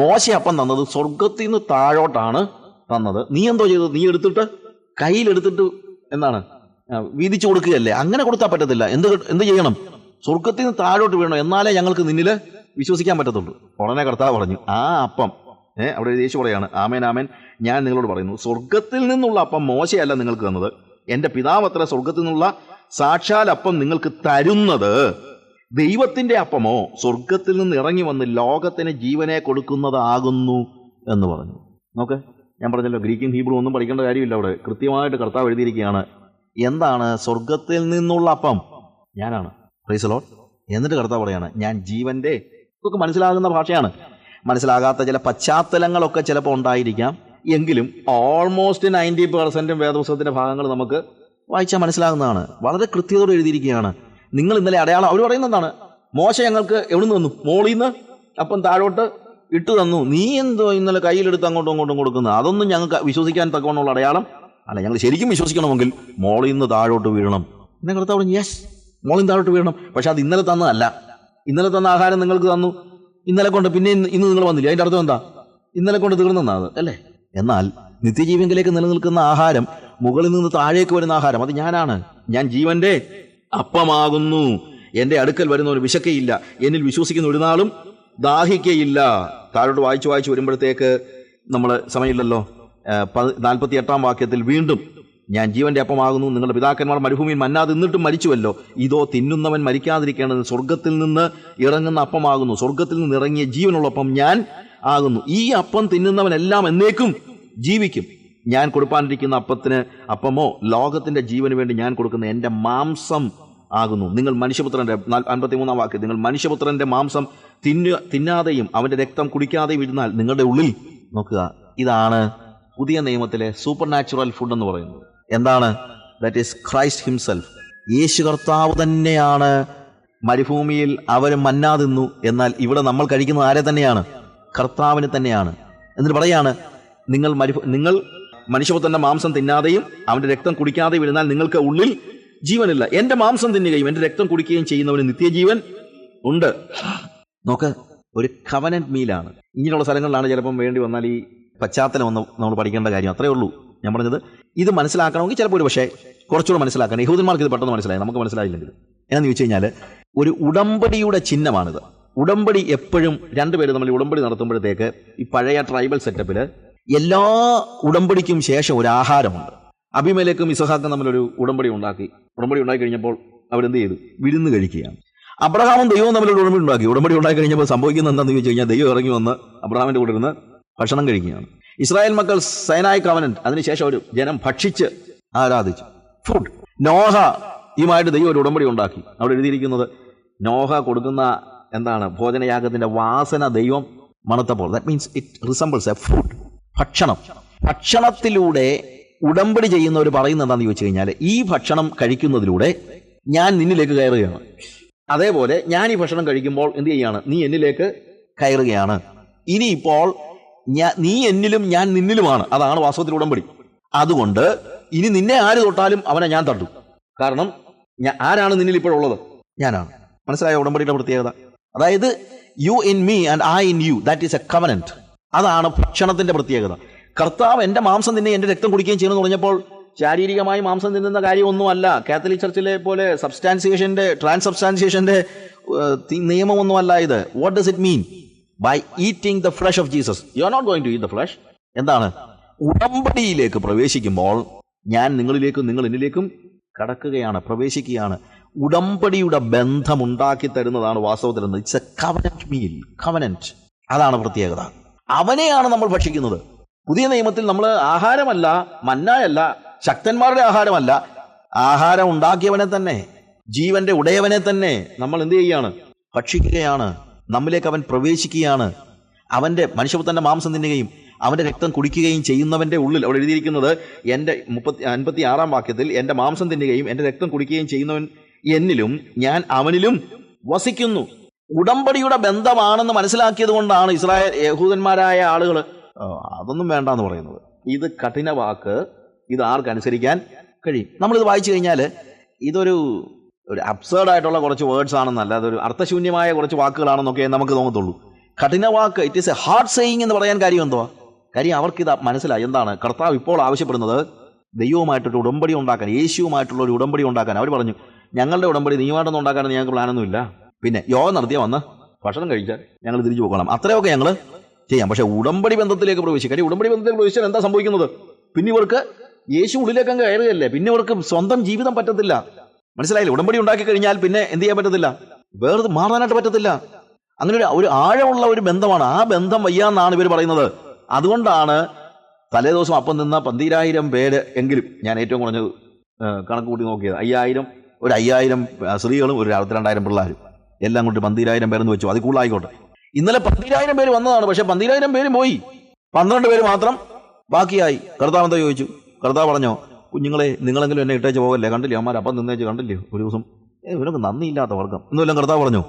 മോശ അപ്പം തന്നത് സ്വർഗത്തിൽ നിന്ന് താഴോട്ടാണ് തന്നത്. നീ എന്തോ ചെയ്തത്? നീ എടുത്തിട്ട് കയ്യിലെടുത്തിട്ട് എന്താണ് വീതിച്ചു കൊടുക്കുകയല്ലേ? അങ്ങനെ കൊടുത്താൽ പറ്റത്തില്ല. എന്ത് എന്ത് ചെയ്യണം? സ്വർഗത്തിൽ നിന്ന് താഴോട്ട് വീണോ എന്നാലേ ഞങ്ങൾക്ക് നിന്നിൽ വിശ്വസിക്കാൻ പറ്റത്തുള്ളൂ. ഉടനെ കർത്താവ് പറഞ്ഞു ആ അപ്പം. ഏഹ് അവിടെ യേശു പറയാണ് ആമേൻ ആമേൻ. ഞാൻ നിങ്ങളോട് പറയുന്നു സ്വർഗത്തിൽ നിന്നുള്ള അപ്പം മോശയല്ല നിങ്ങൾക്ക് തന്നത്. എന്റെ പിതാവ് അത്ര സ്വർഗത്തിൽ നിന്നുള്ള സാക്ഷാൽ അപ്പം നിങ്ങൾക്ക് തരുന്നത്. ദൈവത്തിന്റെ അപ്പമോ സ്വർഗത്തിൽ നിന്ന് ഇറങ്ങി വന്ന് ലോകത്തിന് ജീവനെ കൊടുക്കുന്നതാകുന്നു എന്ന് പറഞ്ഞു. നോക്ക് ഞാൻ പറഞ്ഞല്ലോ ഗ്രീക്കും ഹീബ്രും ഒന്നും പഠിക്കേണ്ട കാര്യമില്ല അവിടെ. കൃത്യമായിട്ട് കർത്താവ് എഴുതിയിരിക്കുകയാണ് എന്താണ് സ്വർഗത്തിൽ നിന്നുള്ള അപ്പം? ഞാനാണ്. റീസലോൺ എന്നിട്ട് കർത്താവ് പറയാണ് ഞാൻ ജീവന്റെ ഇതൊക്കെ മനസ്സിലാകുന്ന ഭാഷയാണ്. മനസ്സിലാകാത്ത ചില പശ്ചാത്തലങ്ങളൊക്കെ ചിലപ്പോൾ ഉണ്ടായിരിക്കാം. എങ്കിലും ഓൾമോസ്റ്റ് നയന്റി പെർസെന്റും വേദപുസ്തകത്തിന്റെ ഭാഗങ്ങൾ നമുക്ക് വായിച്ചാൽ മനസ്സിലാകുന്നതാണ്. വളരെ കൃത്യതയോടെ എഴുതിയിരിക്കുകയാണ്. നിങ്ങൾ ഇന്നലെ അടയാളം അവർ പറയുന്നത് എന്താണ്? മോശ ഞങ്ങൾക്ക് എവിടെ നിന്ന് തന്നു? മോളിൽ നിന്ന്? അപ്പം താഴോട്ട് ഇട്ട് തന്നു. നീ എന്തോ ഇന്നലെ കയ്യിലെടുത്ത് അങ്ങോട്ടും അങ്ങോട്ടും കൊടുക്കുന്നത്? അതൊന്നും ഞങ്ങൾക്ക് വിശ്വസിക്കാൻ തക്കവണ്ണമുള്ള അടയാളം അല്ല. ഞങ്ങൾ ശരിക്കും വിശ്വസിക്കണമെങ്കിൽ മോളിൽ നിന്ന് താഴോട്ട് വീഴണം. എന്നെ കർത്താവ് പറഞ്ഞു യെസ് മോളിൽ നിന്ന് താഴോട്ട് വീഴണം. പക്ഷെ അത് ഇന്നലെ തന്നതല്ല. ഇന്നലെ തന്ന ആഹാരം നിങ്ങൾക്ക് തന്നു. ഇന്നലെ കൊണ്ട് പിന്നെ ഇന്ന് നിങ്ങൾ വന്നില്ല? അതിന്റെ അർത്ഥം എന്താ? ഇന്നലെ കൊണ്ട് തീർന്നെന്നാ അത് അല്ലേ? എന്നാൽ നിത്യജീവങ്കിലേക്ക് നിലനിൽക്കുന്ന ആഹാരം മുകളിൽ നിന്ന് താഴേക്ക് വരുന്ന ആഹാരം. അത് ഞാനാണ്. ഞാൻ ജീവന്റെ അപ്പമാകുന്നു. എന്റെ അടുക്കൽ വരുന്നവർ വിശക്കയില്ല. എന്നിൽ വിശ്വസിക്കുന്ന ഒരു നാളും ദാഹിക്കയില്ല. താഴോട്ട് വായിച്ചു വായിച്ചു വരുമ്പോഴത്തേക്ക് നമ്മൾ സമയമില്ലല്ലോ. നാൽപ്പത്തി എട്ടാം വാക്യത്തിൽ വീണ്ടും ഞാൻ ജീവന്റെ അപ്പമാകുന്നു. നിങ്ങളുടെ പിതാക്കന്മാർ മരുഭൂമിയിൽ മന്നാ തിന്നിട്ടും മരിച്ചുവല്ലോ. ഇതോ തിന്നുന്നവൻ മരിക്കാതിരിക്കേണ്ടത് സ്വർഗത്തിൽ നിന്ന് ഇറങ്ങുന്ന അപ്പമാകുന്നു. സ്വർഗത്തിൽ നിന്ന് ഇറങ്ങിയ ജീവനുള്ള അപ്പം ഞാൻ ആകുന്നു. ഈ അപ്പം തിന്നുന്നവനെല്ലാം എന്നേക്കും ജീവിക്കും. ഞാൻ കൊടുപ്പാനിരിക്കുന്ന അപ്പത്തിന് അപ്പമോ? ലോകത്തിന്റെ ജീവന് വേണ്ടി ഞാൻ കൊടുക്കുന്ന എന്റെ മാംസം ആകുന്നു. നിങ്ങൾ മനുഷ്യപുത്രന്റെ അൻപത്തി മൂന്നാം വാക്യം. നിങ്ങൾ മനുഷ്യപുത്രന്റെ മാംസം തിന്ന തിന്നാതെയും അവന്റെ രക്തം കുടിക്കാതെയും ഇരുന്നാൽ നിങ്ങളുടെ ഉള്ളിൽ നോക്കുക ഇതാണ് പുതിയ നിയമത്തിലെ സൂപ്പർ നാച്ചുറൽ ഫുഡ് എന്ന് പറയുന്നത്. എന്താണ്? ദാറ്റ് ഈസ് ക്രൈസ്റ്റ് ഹിംസെൽഫ് യേശു കർത്താവ് തന്നെയാണ്. മരുഭൂമിയിൽ അവർ മന്നാ തിന്നു. എന്നാൽ ഇവിടെ നമ്മൾ കഴിക്കുന്നത് ആരെ തന്നെയാണ്? കർത്താവിന് തന്നെയാണ്. എന്നിട്ട് പറയാണ് നിങ്ങൾ മരുഭൂ നിങ്ങൾ മനുഷ്യപുത്രന്റെ മാംസം തിന്നാതെയും അവന്റെ രക്തം കുടിക്കാതെയും ഇരുന്നാൽ നിങ്ങൾക്ക് ഉള്ളിൽ ജീവനില്ല. എന്റെ മാംസം തിന്നുകയും എന്റെ രക്തം കുടിക്കുകയും ചെയ്യുന്നവന് നിത്യജീവൻ ഉണ്ട്. നോക്ക് ഒരു കവനന്റ് മീലാണ് ഇങ്ങനെയുള്ള സ്ഥലങ്ങളിലാണ് ചിലപ്പം വേണ്ടി വന്നാൽ ഈ പശ്ചാത്തലം ഒന്ന് നമ്മൾ പഠിക്കേണ്ട കാര്യം. അത്രേ ഉള്ളൂ. ഞാൻ പറഞ്ഞത് ഇത് മനസ്സിലാക്കണമെങ്കിൽ ചിലപ്പോൾ ഒരു പക്ഷേ കുറച്ചുകൂടെ മനസ്സിലാക്കണം. യഹൂദന്മാർക്ക് ഇത് പെട്ടെന്ന് മനസ്സിലായി. നമുക്ക് മനസ്സിലായില്ലെങ്കിൽ. എന്നാന്ന് ചോദിച്ചു കഴിഞ്ഞാൽ ഒരു ഉടമ്പടിയുടെ ചിഹ്നമാണിത്. ഉടമ്പടി എപ്പോഴും രണ്ടുപേരും നമ്മൾ ഉടമ്പടി നടത്തുമ്പോഴത്തേക്ക് ഈ പഴയ ട്രൈബൽ സെറ്റപ്പിൽ എല്ലാ ഉടമ്പടിക്കും ശേഷം ഒരു ആഹാരമുണ്ട്. അഭിമേലേക്കും ഇസഹാക്കും തമ്മിലൊരു ഉടമ്പടി ഉണ്ടാക്കി. ഉടമ്പടി ഉണ്ടാക്കി കഴിഞ്ഞപ്പോൾ അവരെന്ത് ചെയ്തു? വിരുന്ന് കഴിക്കുകയാണ്. അബ്രഹാമും ദൈവവും തമ്മിലൊരു ഉടമ്പടി ഉണ്ടാക്കി. ഉടമ്പടി ഉണ്ടാക്കി കഴിഞ്ഞപ്പോൾ സംഭവിക്കുന്നത് എന്താണെന്ന് ചോദിച്ചു കഴിഞ്ഞാൽ ദൈവം ഇറങ്ങി വന്ന് അബ്രഹാമിന്റെ കൂടെ ഇരുന്ന് ഭക്ഷണം കഴിക്കുകയാണ്. ഇസ്രായേൽ മക്കൾ സൈനായ് കവനന്റ് അതിനുശേഷം ഒരു ജനം ഭക്ഷിച്ച് ആരാധിച്ചു. ഫുഡ് നോഹ ഈയുമായിട്ട് ദൈവം ഒരു ഉടമ്പടി ഉണ്ടാക്കി. അവിടെ എഴുതിയിരിക്കുന്നത് നോഹ കൊടുക്കുന്ന എന്താണ്? ഭോജനയാഗത്തിന്റെ വാസന ദൈവം മണത്തപ്പോൾ. That means it resembles a food ഭക്ഷണം. ഭക്ഷണത്തിലൂടെ ഉടമ്പടി ചെയ്യുന്നവർ പറയുന്നത് എന്താണെന്ന് ചോദിച്ചു കഴിഞ്ഞാൽ ഈ ഭക്ഷണം കഴിക്കുന്നതിലൂടെ ഞാൻ നിന്നിലേക്ക് കയറുകയാണ്. അതേപോലെ ഞാൻ ഈ ഭക്ഷണം കഴിക്കുമ്പോൾ എന്ത് ചെയ്യാണ്? നീ എന്നിലേക്ക് കയറുകയാണ്. ഇനിയിപ്പോൾ ഞാ നീ എന്നിലും ഞാൻ നിന്നിലുമാണ്. അതാണ് വാസ്തവത്തിൽ ഉടമ്പടി. അതുകൊണ്ട് ഇനി നിന്നെ ആര് തൊട്ടാലും അവനെ ഞാൻ തട്ടും. കാരണം ഞാൻ ആരാണ് നിന്നിൽ ഇപ്പോഴുള്ളത് ഞാനാണ്. മനസ്സിലായ ഉടമ്പടിയുടെ പ്രത്യേകത? അതായത് you in me and I in you that is a covenant അതാണ് ഭക്ഷണത്തിന്റെ പ്രത്യേകത. കർത്താവ് എന്റെ മാംസം തിന്നെ എന്റെ രക്തം കുടിക്കുകയും ചെയ്യുമെന്ന് പറഞ്ഞപ്പോൾ ശാരീരികമായി മാംസം തിന്നുന്ന കാര്യമൊന്നുമല്ല. കാത്തലിക് ചർച്ചിലെ പോലെ സബ്സ്റ്റാൻസിയേഷന്റെ ട്രാൻസ് സബ്സ്റ്റാൻസിയേഷന്റെ നിയമമൊന്നുമല്ല ഇത്. What does it mean by eating the flesh of Jesus you are not going to eat the flesh എന്താണ്? ഉടമ്പടിയിലേക്ക് പ്രവേശിക്കുമ്പോൾ ഞാൻ നിങ്ങളിലേക്കും നിങ്ങൾ എന്നിലേക്കും കടക്കുകയാണ് പ്രവേശിക്കുകയാണ്. ഉടമ്പടിയുടെ ബന്ധമുണ്ടാക്കി തരുന്നതാണ് വാസ്തവത്തിൽ it's a covenant meal covenant അതാണ് പ്രത്യേകത. അവനെയാണ് നമ്മൾ ഭക്ഷിക്കുന്നത്. പുതിയ നിയമത്തിൽ നമ്മൾ ആഹാരമല്ല മന്നായല്ല ശക്തന്മാരുടെ ആഹാരമല്ല. ആഹാരം ഉണ്ടാക്കിയവനെ തന്നെ ജീവന്റെ ഉടയവനെ തന്നെ നമ്മൾ എന്ത് ചെയ്യുകയാണ് ഭക്ഷിക്കുകയാണ്. നമ്മിലേക്ക് അവൻ പ്രവേശിക്കുകയാണ്. അവന്റെ മനുഷ്യപുത്രന്റെ മാംസം തിന്നുകയും അവന്റെ രക്തം കുടിക്കുകയും ചെയ്യുന്നവന്റെ ഉള്ളിൽ അവിടെ എഴുതിയിരിക്കുന്നത് എന്റെ മുപ്പത്തി അൻപത്തി ആറാം വാക്യത്തിൽ എന്റെ മാംസം തിന്നുകയും എന്റെ രക്തം കുടിക്കുകയും ചെയ്യുന്നവൻ എന്നിലും ഞാൻ അവനിലും വസിക്കുന്നു. ഉടമ്പടിയുടെ ബന്ധമാണെന്ന് മനസ്സിലാക്കിയത് കൊണ്ടാണ് ഇസ്രായേൽ യഹൂദന്മാരായ ആളുകൾ അതൊന്നും വേണ്ട എന്ന് പറയുന്നത്. ഇത് കഠിന വാക്ക്. ഇത് ആർക്ക് അനുസരിക്കാൻ കഴിയും? നമ്മളിത് വായിച്ചു കഴിഞ്ഞാൽ ഇതൊരു ഒരു അബ്സേർഡ് ആയിട്ടുള്ള കുറച്ച് വേർഡ്സ് ആണെന്നല്ല അതൊരു അർത്ഥശൂന്യമായ കുറച്ച് വാക്കുകളാണെന്നൊക്കെ നമുക്ക് തോന്നത്തുള്ളൂ. കഠിന വാക്ക് it is a hard saying എന്ന് പറയാൻ കാര്യം എന്തോ കാര്യം അവർക്ക് ഇത് മനസ്സിലായി. എന്താണ്? കർത്താവ് ഇപ്പോൾ ആവശ്യപ്പെടുന്നത് ദൈവവുമായിട്ടൊരു ഉടമ്പടി ഉണ്ടാക്കാൻ യേശുവുമായിട്ടുള്ള ഒരു ഉടമ്പടി ഉണ്ടാക്കാൻ. അവർ പറഞ്ഞു ഞങ്ങളുടെ ഉടമ്പടി നീയുമായിട്ടൊന്നും ഉണ്ടാക്കാൻ ഞങ്ങൾക്ക് പ്ലാനൊന്നുമില്ല പിന്നെ യോഗം നടത്തിയ വന്ന് ഭക്ഷണം കഴിച്ചാൽ ഞങ്ങൾ തിരിച്ചു പോകണം. അത്രയൊക്കെ ഞങ്ങൾ ചെയ്യാം. പക്ഷേ ഉടമ്പടി ബന്ധത്തിലേക്ക് പ്രവേശിക്കും. കാര്യം ഉടമ്പടി ബന്ധത്തിലേക്ക് പ്രവേശിച്ചാൽ എന്താ സംഭവിക്കുന്നത്? പിന്നെ ഇവർക്ക് യേശു ഉള്ളിലേക്ക് അങ്ങ് കയറുകയല്ലേ? പിന്നെ ഇവർക്ക് സ്വന്തം ജീവിതം പറ്റത്തില്ല. മനസ്സിലായില്ലേ? ഉടമ്പടി ഉണ്ടാക്കി കഴിഞ്ഞാൽ പിന്നെ എന്ത് ചെയ്യാൻ പറ്റത്തില്ല? വേറെ മാറാനായിട്ട് പറ്റത്തില്ല. അങ്ങനെ ഒരു ഒരു ആഴമുള്ള ഒരു ബന്ധമാണ്. ആ ബന്ധം വയ്യാന്നാണ് ഇവർ പറയുന്നത്. അതുകൊണ്ടാണ് തലേ ദിവസം അപ്പം നിന്ന പന്തിരായിരം പേര് എങ്കിലും ഞാൻ ഏറ്റവും കുറഞ്ഞത് കണക്ക് കൂട്ടി നോക്കിയത്. അയ്യായിരം ഒരു അയ്യായിരം സ്ത്രീകളും ഒരു അറുപത്തിരണ്ടായിരം പിള്ളേരും. എല്ലാം കൂട്ടി പന്തിരായിരം പേരെന്ന് വെച്ചു. അത് കൂടുതലായിക്കോട്ടെ. ഇന്നലെ പന്തിരായിരം പേര് വന്നതാണ് പക്ഷെ പന്തിരായിരം പേര് പോയി. പന്ത്രണ്ട് പേര് മാത്രം ബാക്കിയായി. കർത്താവ് എന്താ ചോദിച്ചു? കർത്താവ് പറഞ്ഞോ കുഞ്ഞുങ്ങളെ നിങ്ങളെങ്കിലും എന്നെ ഇട്ടേച്ച് പോകല്ലേ? കണ്ടില്ലേ അമ്മമാർ അപ്പം നിന്നേച്ച് കണ്ടില്ലേ? ഒരു ദിവസം ഇവനൊക്കെ നന്ദിയില്ലാത്ത വർഗം എന്നുവെല്ലാം കർത്താവ് പറഞ്ഞു?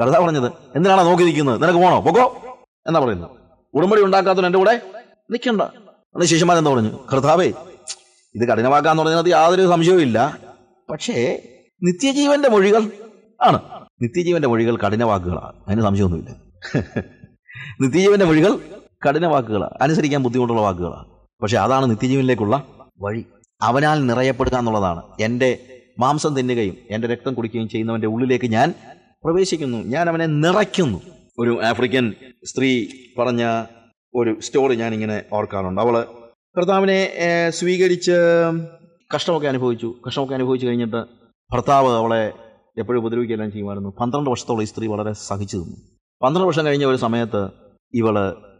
കർത്താവ് പറഞ്ഞത് എന്തിനാണ് നോക്കി നിൽക്കുന്നത് നിനക്ക് പോണോ? പൊക്കോ? എന്നാ പറയുന്നത്. ഉടമ്പടി ഉണ്ടാക്കാത്തവൻ എന്റെ കൂടെ നിൽക്കണ്ട അന്ന് ശിഷ്യന്മാർ എന്താ പറഞ്ഞു? കർത്താവേ ഇത് കഠിനമാക്കാന്ന് പറഞ്ഞതിനകത്ത് യാതൊരു സംശയവും ഇല്ല. പക്ഷേ നിത്യജീവന്റെ മൊഴികൾ ആണ്. നിത്യജീവന്റെ മൊഴികൾ കഠിനവാക്കുകളാണ്. അതിന് സംശയമൊന്നുമില്ല. നിത്യജീവന്റെ വഴികൾ കഠിന വാക്കുകളാണ് അനുസരിക്കാൻ ബുദ്ധിമുട്ടുള്ള വാക്കുകളാണ് പക്ഷെ അതാണ് നിത്യജീവനിലേക്കുള്ള വഴി. അവനാൽ നിറയപ്പെടുക എന്നുള്ളതാണ്. എന്റെ മാംസം തിന്നുകയും എന്റെ രക്തം കുടിക്കുകയും ചെയ്യുന്നവന്റെ ഉള്ളിലേക്ക് ഞാൻ പ്രവേശിക്കുന്നു. ഞാൻ അവനെ നിറയ്ക്കുന്നു. ഒരു ആഫ്രിക്കൻ സ്ത്രീ പറഞ്ഞ ഒരു സ്റ്റോറി ഞാൻ ഇങ്ങനെ ഓർക്കാറുണ്ട് അവൾ ഭർത്താവിനെ സ്വീകരിച്ച് കഷ്ടമൊക്കെ അനുഭവിച്ചു. കഷ്ടമൊക്കെ അനുഭവിച്ചു കഴിഞ്ഞിട്ട് ഭർത്താവ് അവളെ എപ്പോഴും ഉപദ്രവിക്കുകയെല്ലാം ചെയ്യുമായിരുന്നു. പന്ത്രണ്ട് വർഷത്തോളം ഈ സ്ത്രീ വളരെ സഹിച്ചു നിന്നു. പന്ത്രണ്ട് വർഷം കഴിഞ്ഞ ഒരു സമയത്ത് ഇവൾ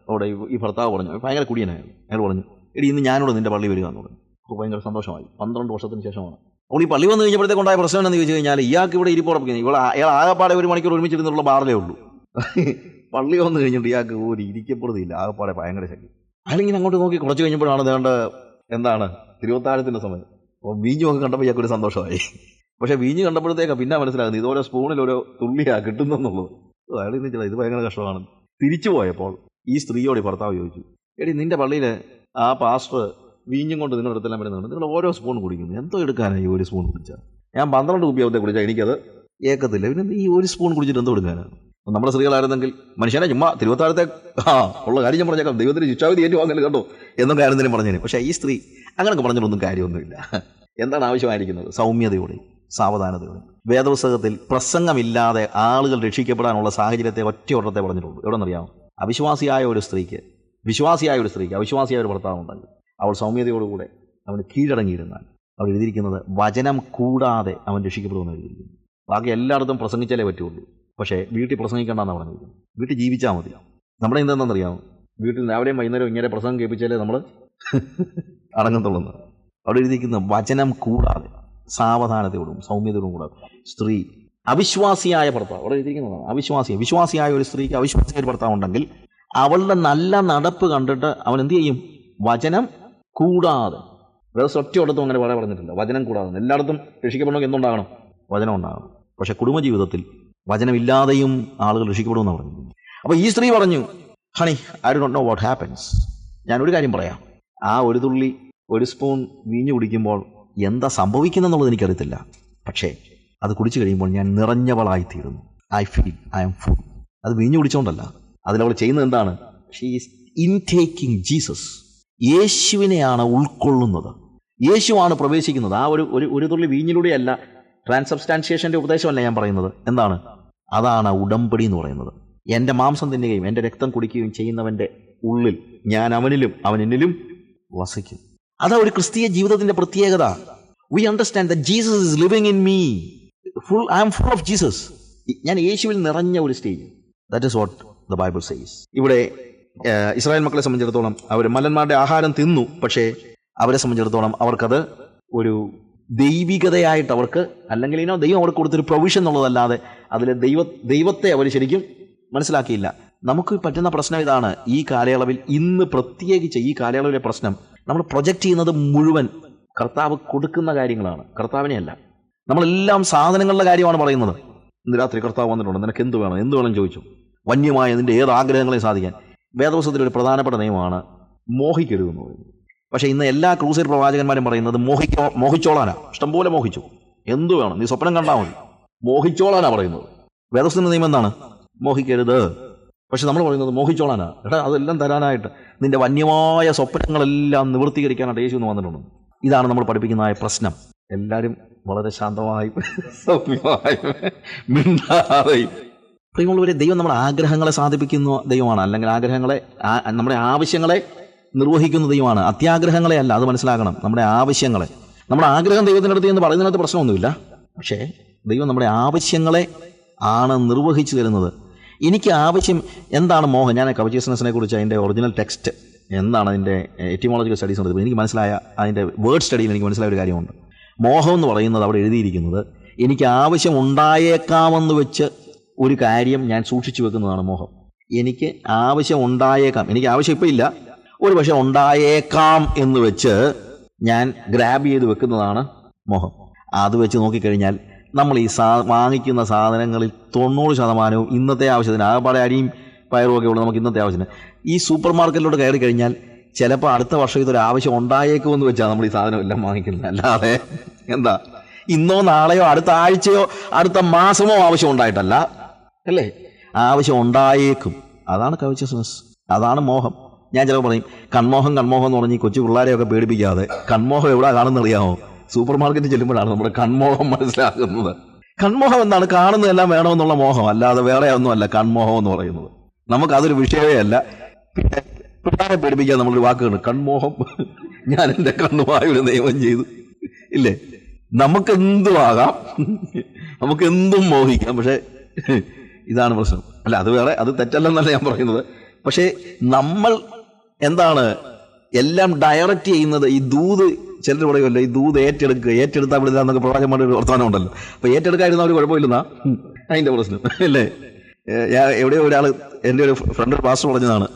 അവിടെ ഈ- ഭർത്താവ് പറഞ്ഞു ഭയങ്കര കുടിയനായിരുന്നു അയാൾ പറഞ്ഞു എടി ഇന്ന് ഞാനോട് നിന്റെ പള്ളി വരിക എന്ന് പറഞ്ഞു. അപ്പോൾ ഭയങ്കര സന്തോഷമായി. പന്ത്രണ്ട് വർഷത്തിന് ശേഷമാണ്. അപ്പോൾ ഈ പള്ളി വന്നു കഴിഞ്ഞപ്പോഴത്തേക്ക് ഉണ്ടായ പ്രശ്നം എന്ന് ചോദിച്ചു കഴിഞ്ഞാൽ ഇയാൾക്ക് ഇവിടെ ഇരിപ്പുറപ്പിക്കുന്നത് ഇവൾ അയാൾ ആകെപ്പാടെ ഒരു മണിക്കൂർ ഒരുമിച്ചിരുന്നുള്ള ബാറിലേ ഉള്ളൂ. പള്ളി വന്നു കഴിഞ്ഞിട്ട് ഇയാൾക്ക് ഒരു ഇരിക്കപ്പെടുന്നില്ല ആകെപ്പാടെ ഭയങ്കര ശക്തി അയാളിങ്ങനെ അങ്ങോട്ട് നോക്കി കുറച്ച് കഴിഞ്ഞപ്പോഴാണ് അതേണ്ട എന്താണ് തിരുവത്താഴത്തിന്റെ സമയം. അപ്പോൾ വീഞ്ഞു ഒക്കെ കണ്ടപ്പോൾ ഇയാൾക്ക് ഒരു സന്തോഷമായി. പക്ഷേ വീഞ്ഞ് കണ്ടപ്പോഴത്തേക്ക് പിന്നെ മനസ്സിലാകുന്നത് ഇതോരോ സ്പൂണിൽ ഓരോ തുള്ളിയാണ് കിട്ടുന്നെന്നുള്ളത് അയാൾ ഇന്ന് ഇത് ഭയങ്കര കഷ്ടമാണ്. തിരിച്ചു പോയപ്പോൾ ഈ സ്ത്രീയോട് ഭർത്താവ് ചോദിച്ചു എടി നിന്റെ പള്ളിയിൽ ആ പാസ്റ്റർ വീഞ്ഞും കൊണ്ട് നിങ്ങളുടെ അടുത്തെല്ലാം വരുന്നുണ്ട്. നിങ്ങൾ ഓരോ സ്പൂൺ കുടിക്കുന്നു. എന്തോ എടുക്കാനാണ് ഈ ഒരു സ്പൂൺ കുടിച്ചാൽ ഞാൻ പന്ത്രണ്ട് കുപ്പിയാവത്തെ കുടിച്ചാൽ എനിക്കത് ഏക്കത്തില്ല. പിന്നെ ഈ ഒരു സ്പൂൺ കുടിച്ചിട്ട് എന്തോ എടുക്കാനാണ് നമ്മുടെ സ്ത്രീകളായിരുന്നെങ്കിൽ മനുഷ്യനെ ചുമ്മാ തിരുവത്താഴത്തെ ആ ഉള്ള കാര്യം ഞാൻ പറഞ്ഞേക്കാം. ദൈവത്തിന് ശിക്ഷാവിധി ഏറ്റുവാങ്ങൽ കേട്ടോ എന്നൊക്കെ ആയിരുന്നെങ്കിലും പറഞ്ഞേനെ. പക്ഷേ ഈ സ്ത്രീ അങ്ങനെയൊക്കെ പറഞ്ഞിട്ടൊന്നും കാര്യമൊന്നുമില്ല. എന്താണ് ആവശ്യമായിരിക്കുന്നത്? സൗമ്യതയോടെ. സാവധാനതയോടെ. വേദപുസ്തകത്തിൽ പ്രസംഗമില്ലാതെ ആളുകൾ രക്ഷിക്കപ്പെടാനുള്ള സാഹചര്യത്തെ ഒറ്റ ഒറ്റയൊട്ടത്തെ പറഞ്ഞിട്ടുള്ളൂ എവിടെന്നറിയാമോ? അവിശ്വാസിയായ ഒരു സ്ത്രീക്ക് വിശ്വാസിയായ ഒരു സ്ത്രീക്ക് അവിശ്വാസിയായ ഒരു ഭർത്താവുണ്ടെങ്കിൽ അവൾ സൗമ്യതയോടുകൂടെ അവന് കീഴടങ്ങിയിരുന്നാൽ അവൾ എഴുതിയിരിക്കുന്നത് വചനം കൂടാതെ അവൻ രക്ഷിക്കപ്പെടുമെന്ന് എഴുതിയിരിക്കുന്നു. ബാക്കി എല്ലായിടത്തും പ്രസംഗിച്ചാലേ പറ്റുള്ളൂ. പക്ഷേ വീട്ടിൽ പ്രസംഗിക്കേണ്ടെന്ന് പറഞ്ഞിരിക്കുന്നു വീട്ടിൽ ജീവിച്ചാൽ മതി നമ്മുടെ എന്താണെന്നറിയാമോ വീട്ടിൽ രാവിലെയും വൈകുന്നേരം ഇങ്ങനെ പ്രസംഗം കേൾപ്പിച്ചാലേ നമ്മൾ അടങ്ങത്തുള്ളൂ അവിടെ എഴുതിയിരിക്കുന്ന വചനം കൂടാതെ. സാവധാനതയോടും സൗമ്യതയോടും കൂടെ സ്ത്രീ അവിശ്വാസിയായ ഭർത്താവ് അവിടെ എഴുതിയിരിക്കുന്നതാണ് അവിശ്വാസി വിശ്വാസിയായ ഒരു സ്ത്രീക്ക് അവിശ്വാസിയായ ഒരു ഭർത്താവ് ഉണ്ടെങ്കിൽ അവളുടെ നല്ല നടപ്പ് കണ്ടിട്ട് അവൻ എന്ത് ചെയ്യും? വചനം കൂടാതെ വേറെ ഒറ്റയിടത്തും അങ്ങനെ വളരെ പറഞ്ഞിട്ടില്ല വചനം കൂടാതെ എല്ലായിടത്തും രക്ഷിക്കപ്പെടണമെങ്കിൽ എന്തുണ്ടാകണം? വചനം ഉണ്ടാകണം. പക്ഷെ കുടുംബജീവിതത്തിൽ വചനമില്ലാതെയും ആളുകൾ രക്ഷിക്കപ്പെടുമെന്ന് പറഞ്ഞു അപ്പോൾ ഈ സ്ത്രീ പറഞ്ഞു honey I do know what happens ഞാനൊരു കാര്യം പറയാം. ആ ഒരു തുള്ളി ഒരു സ്പൂൺ വീഞ്ഞു കുടിക്കുമ്പോൾ എന്താ സംഭവിക്കുന്നതെന്നുള്ളത് എനിക്കറിയത്തില്ല. പക്ഷേ അത് കുടിച്ചു കഴിയുമ്പോൾ ഞാൻ നിറഞ്ഞവളായി തീരുന്നു I feel I am full അത് വീഞ്ഞു കുടിച്ചുകൊണ്ടല്ല അതിലവൾ ചെയ്യുന്നത് എന്താണ്? ഷീ ഈസ് ഇൻടേക്കിംഗ് ജീസസ് യേശുവിനെയാണ് ഉൾക്കൊള്ളുന്നത്. യേശുവാണ് പ്രവേശിക്കുന്നത്. ആ ഒരു ഒരു ഒരു തുള്ളി വീഞ്ഞിലൂടെയല്ല ട്രാൻസബ്സ്റ്റാൻഷിയേഷന്റെ ഉപദേശമല്ല ഞാൻ പറയുന്നത്. എന്താണ്? അതാണ് ഉടമ്പടി എന്ന് പറയുന്നത്. എന്റെ മാംസം തിന്നുകയും എന്റെ രക്തം കുടിക്കുകയും ചെയ്യുന്നവന്റെ ഉള്ളിൽ ഞാൻ അവനിലും അവൻ എന്നിലും വസിക്കും. അതാ ഒരു ക്രിസ്തീയ ജീവിതത്തിന്റെ പ്രത്യേകത. We understand the Jesus is living in me full I'm full of Jesus ഞാൻ യേശുവിൽ നിറഞ്ഞ ഒരു stage that is what the Bible says ഇവിടെ ഇസ്രായേൽ മക്കളെ സംബന്ധിച്ചിടത്തോളം അവർ മലന്മാരുടെ ആഹാരം തിന്നു പക്ഷേ അവരെ സംബന്ധിച്ചിടത്തോളം അവർക്കത് ഒരു ദൈവികതയായിട്ട് അവർക്ക് അല്ലെങ്കിൽ ഇനോ ദൈവം അവർക്ക് കൊടുത്തൊരു പ്രൊവിഷൻ എന്നുള്ളതല്ലാതെ അതിലെ ദൈവ ദൈവത്തെ അവർ ശരിക്കും മനസ്സിലാക്കിയില്ല. നമുക്ക് പറ്റുന്ന പ്രശ്നം ഇതാണ്. ഈ കാലയളവിൽ ഇന്ന് പ്രത്യേകിച്ച് ഈ കാലയളവിലെ പ്രശ്നം നമ്മൾ പ്രൊജക്റ്റ് ചെയ്യുന്നത് മുഴുവൻ കർത്താവ് കൊടുക്കുന്ന കാര്യങ്ങളാണ്. കർത്താവിനെയല്ല. നമ്മളെല്ലാം സാധനങ്ങളുടെ കാര്യമാണ് പറയുന്നത്. ഇന്ന് രാത്രി കർത്താവ് വന്നിട്ടുണ്ട്. നിനക്ക് എന്ത് വേണം? എന്ത് വേണം ചോദിച്ചു? വന്യമായ നിന്റെ ഏത് ആഗ്രഹങ്ങളെയും സാധിക്കാൻ. വേദവസത്തിൽ ഒരു പ്രധാനപ്പെട്ട നിയമമാണ് മോഹിക്കരുത് എന്ന് പറയുന്നത്. പക്ഷേ ഇന്ന് എല്ലാ ക്രൂസൈഡ് പ്രവാചകന്മാരും പറയുന്നത് മോഹിക്കോ മോഹിച്ചോളാനാ. ഇഷ്ടംപോലെ മോഹിച്ചു. എന്തു വേണം? നീ സ്വപ്നം കണ്ടാൽ മതി. മോഹിച്ചോളാനാ പറയുന്നത്. വേദവസത്തിന്റെ നിയമം എന്താണ്? മോഹിക്കരുത്. പക്ഷെ നമ്മൾ പറയുന്നത് മോഹിച്ചോളാനാ. എടാ അതെല്ലാം തരാനായിട്ട് നിന്റെ വന്യമായ സ്വപ്നങ്ങളെല്ലാം നിവൃത്തീകരിക്കാനായിട്ട് യേശു എന്ന് വന്നിട്ടുണ്ട്. ഇതാണ് നമ്മൾ പഠിപ്പിക്കുന്നതായ പ്രശ്നം. എല്ലാവരും വളരെ ശാന്തമായി സൗമ്യമായി മിണ്ടാതെയും പ്രിയമുള്ളവരെ ദൈവം നമ്മുടെ ആഗ്രഹങ്ങളെ സാധിപ്പിക്കുന്ന ദൈവമാണ്. അല്ലെങ്കിൽ ആഗ്രഹങ്ങളെ നമ്മുടെ ആവശ്യങ്ങളെ നിർവഹിക്കുന്ന ദൈവമാണ്. അത്യാഗ്രഹങ്ങളെ അല്ല അത് മനസ്സിലാക്കണം. നമ്മുടെ ആവശ്യങ്ങളെ. നമ്മുടെ ആഗ്രഹം ദൈവത്തിന്റെ അടുത്ത് എന്ന് പറയുന്നതിനകത്ത് പ്രശ്നമൊന്നുമില്ല. പക്ഷേ ദൈവം നമ്മുടെ ആവശ്യങ്ങളെ ആണ് നിർവഹിച്ചു തരുന്നത്. എനിക്ക് ആവശ്യം എന്താണ് മോഹം ഞാൻ കവചിയസ്നെസ്സിനെ കുറിച്ച് അതിന്റെ ഒറിജിനൽ ടെക്സ്റ്റ് എന്താണ് അതിന്റെ എറ്റിമോളജിക്കൽ സ്റ്റഡീസ് നടത്തുന്നത് എനിക്ക് മനസ്സിലായ അതിന്റെ വേർഡ് സ്റ്റഡിയിൽ എനിക്ക് മനസ്സിലായ ഒരു കാര്യമുണ്ട്. മോഹം എന്ന് പറയുന്നത് അവിടെ എഴുതിയിരിക്കുന്നത് എനിക്ക് ആവശ്യം ഉണ്ടായേക്കാമെന്ന് വെച്ച് ഒരു കാര്യം ഞാൻ സൂക്ഷിച്ചു വെക്കുന്നതാണ് മോഹം. എനിക്ക് ആവശ്യം ഉണ്ടായേക്കാം. എനിക്ക് ആവശ്യം ഇപ്പം ഇല്ല. ഒരു പക്ഷെ ഉണ്ടായേക്കാം എന്ന് വെച്ച് ഞാൻ ഗ്രാബ് ചെയ്ത് വെക്കുന്നതാണ് മോഹം. അത് വെച്ച് നോക്കിക്കഴിഞ്ഞാൽ നമ്മൾ ഈ സാ വാങ്ങിക്കുന്ന സാധനങ്ങളിൽ തൊണ്ണൂറ് ശതമാനവും ഇന്നത്തെ ആവശ്യത്തിന് ആകെപ്പാടെ അരിയും പയറും ഒക്കെ ഉള്ളൂ നമുക്ക് ഇന്നത്തെ ആവശ്യത്തിന്. ഈ സൂപ്പർ മാർക്കറ്റിലോട്ട് കയറി കഴിഞ്ഞാൽ ചിലപ്പോൾ അടുത്ത വർഷം ഇതൊരു ആവശ്യം ഉണ്ടായേക്കുമെന്ന് വെച്ചാൽ നമ്മൾ ഈ സാധനം എല്ലാം വാങ്ങിക്കുന്നത്. അല്ലാതെ എന്താ? ഇന്നോ നാളെയോ അടുത്ത ആഴ്ചയോ അടുത്ത മാസമോ ആവശ്യം ഉണ്ടായിട്ടല്ല. അല്ലേ? ആവശ്യം ഉണ്ടായേക്കും. അതാണ് കവിച്ചസ്നസ് അതാണ് മോഹം. ഞാൻ ചിലപ്പോൾ പറയും കൺമോഹം കൺമോഹം എന്ന് പറഞ്ഞ് കൊച്ചു പിള്ളേരെയൊക്കെ പേടിപ്പിക്കാതെ കൺമോഹം എവിടെ കാണുന്നറിയാമോ സൂപ്പർ മാർക്കറ്റിൽ ചെല്ലുമ്പോഴാണ് നമ്മുടെ കൺമോഹം മനസ്സിലാക്കുന്നത് കൺമോഹം എന്താണ്? കാണുന്നതെല്ലാം വേണമെന്നുള്ള മോഹം. അല്ലാതെ വേറെ ഒന്നുമല്ല കൺമോഹം എന്ന് പറയുന്നത്. നമുക്ക് അതൊരു വിഷയമേ അല്ല. പിന്നെ പിള്ളേരെ പേടിപ്പിക്കാൻ നമ്മളൊരു വാക്കുകൾ കൺമോഹം ഞാൻ എന്റെ കണ്ണുമായി ഒരു നിയമം ചെയ്തു. ഇല്ലേ? നമുക്ക് എന്തും ആകാം നമുക്ക് എന്തും മോഹിക്കാം. പക്ഷേ ഇതാണ് പ്രശ്നം. അല്ല അത് വേറെ അത് തെറ്റല്ലെന്നല്ല ഞാൻ പറയുന്നത്. പക്ഷേ നമ്മൾ എന്താണ് എല്ലാം ഡയറക്റ്റ് ചെയ്യുന്നത് ഈ ദൂത് ചിലർ പറയുമല്ലോ ഈ ദൂത് ഏറ്റെടുക്കുക ഏറ്റെടുത്താൽ വിടുക എന്നൊക്കെ പ്രവാചകന്മാരുടെ ഒരു വർത്തമാനം ഉണ്ടല്ലോ. അപ്പൊ ഏറ്റെടുക്കാതിരുന്ന അവർ കുഴപ്പമില്ലെന്നാ? അതിന്റെ പ്രശ്നം അല്ലേ? ഞാൻ എവിടെയോ ഒരാൾ എന്റെ ഒരു ഫ്രണ്ട് പാസ്റ്റർ പറഞ്ഞതാണ്.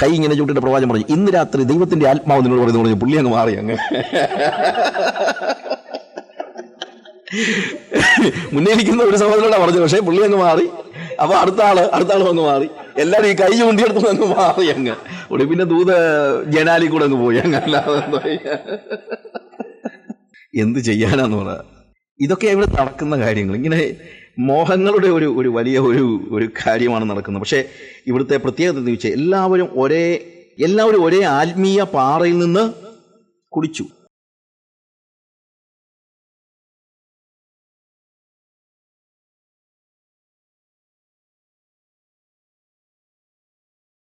കൈ ഇങ്ങനെ ചൂട്ടിട്ട് പ്രവാചകം പറഞ്ഞു ഇന്ന് രാത്രി ദൈവത്തിന്റെ ആത്മാവ് നിന്നോട് പറയുന്നു പറഞ്ഞു പുള്ളി അങ്ങ് മാറി അങ്ങ്. മുന്നേ ഇരിക്കുന്ന ഒരു സഹോദരനോടാ പറഞ്ഞു പക്ഷേ പുള്ളി അങ്ങ് മാറി അപ്പൊ അടുത്ത ആൾ അടുത്ത ആൾ വന്ന് മാറി. എല്ലാരും ഈ കൈ ചൂണ്ടിയെടുത്ത് അങ്ങ് മാറി അങ്ങ്. ഒടി പിന്നെ ദൂത ജനാലി കൂടെ അങ്ങ് പോയി അങ്ങ് എന്ത് ചെയ്യാനാന്ന് പറ. ഇതൊക്കെ ഇവിടെ നടക്കുന്ന കാര്യങ്ങൾ. ഇങ്ങനെ മോഹങ്ങളുടെ ഒരു ഒരു വലിയ ഒരു ഒരു കാര്യമാണ് നടക്കുന്നത്. പക്ഷേ ഇവിടുത്തെ പ്രത്യേകത എന്ന് വെച്ചാൽ എല്ലാവരും ഒരേ എല്ലാവരും ഒരേ ആത്മീയ പാറയിൽ നിന്ന് കുടിച്ചു.